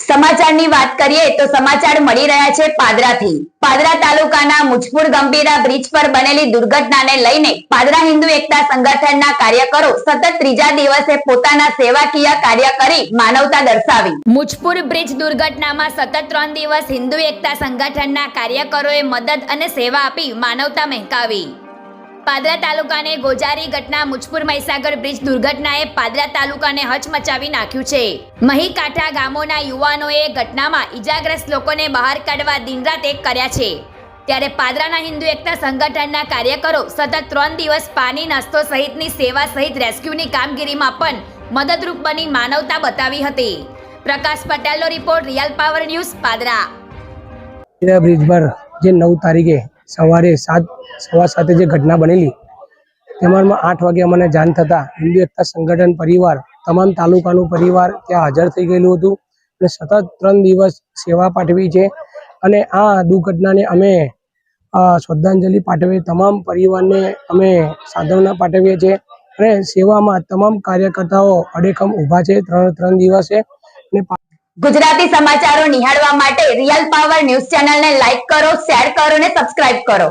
સમાચારની વાત કરીએ તો સમાચાર મળી રહ્યા છે પાદરાથી. પાદરા તાલુકાના મુજપુર ગંભીરા બ્રિજ પર બનેલી દુર્ઘટનાને લઈને પાદરા હિન્દુ એકતા સંગઠનના કાર્યકરો સતત ત્રીજા દિવસે પોતાના સેવાકીય કાર્ય કરી માનવતા દર્શાવી. મુજપુર બ્રિજ દુર્ઘટનામાં સતત ત્રણ દિવસ હિન્દુ એકતા સંગઠનના કાર્યકરોએ મદદ અને સેવા આપી માનવતા મહેકાવી. પાદરા તાલુકાને ગોજારી ઘટના મુજપુર મહીસાગર બ્રિજ દુર્ઘટનાએ પાદરા તાલુકાને હચમચાવી નાખ્યું છે. મહી કાંઠા ગામોના યુવાનોએ ઘટનામાં ઈજાગ્રસ્ત લોકોને બહાર કાઢવા દિનરાત એક કર્યા છે. ત્યારે પાદરાના હિન્દુ એકતા સંગઠનના કાર્યકરો સતત ત્રણ દિવસ પાણી નાસ્તો સહિતની સેવા સહિત રેસ્ક્યુની કામગીરીમાં પણ મદદરૂપ બની માનવતા બતાવી હતી. પ્રકાશ પટેલનો report real power news Padra bridge પર જે નવ તારીખે સવારે સાત સવા સાથે જે ઘટના બનેલી તેમાં આઠ વાગે અમને જાણ થતાં હિન્દુ એકતા સંગઠન પરિવાર, તમામ તાલુકાનું પરિવાર ત્યાં હાજર થઈ ગયેલું હતું અને સતત ત્રણ દિવસ સેવા પાઠવી છે. અને આ દુર્ઘટનાને અમે શ્રદ્ધાંજલિ પાઠવી તમામ પરિવારને અમે સાંત્વના પાઠવીએ છીએ. અને સેવામાં તમામ કાર્યકર્તાઓ અડેખમ ઊભા છે ત્રણ ત્રણ દિવસે. અને ગુજરાતી સમાચારો નિહાળવા માટે રિયલ પાવર ન્યૂઝ ચેનલને લાઈક કરો, શેર કરો અને સબસ્ક્રાઇબ કરો.